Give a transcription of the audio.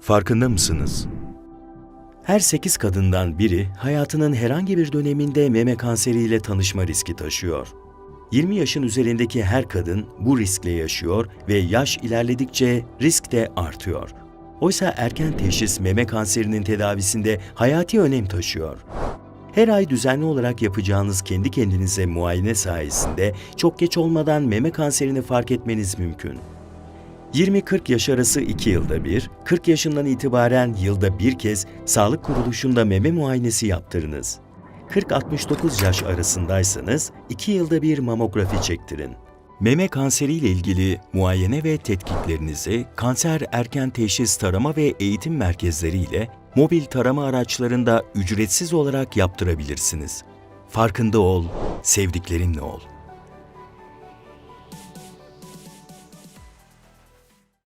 Farkında mısınız? Her 8 kadından biri hayatının herhangi bir döneminde meme kanseriyle tanışma riski taşıyor. 20 yaşın üzerindeki her kadın bu riskle yaşıyor ve yaş ilerledikçe risk de artıyor. Oysa erken teşhis meme kanserinin tedavisinde hayati önem taşıyor. Her ay düzenli olarak yapacağınız kendi kendinize muayene sayesinde çok geç olmadan meme kanserini fark etmeniz mümkün. 20-40 yaş arası 2 yılda bir, 40 yaşından itibaren yılda bir kez sağlık kuruluşunda meme muayenesi yaptırınız. 40-69 yaş arasındaysanız 2 yılda bir mamografi çektirin. Meme kanseri ile ilgili muayene ve tetkiklerinizi kanser erken teşhis tarama ve eğitim merkezleri ile mobil tarama araçlarında ücretsiz olarak yaptırabilirsiniz. Farkında ol, sevdiklerinle ol.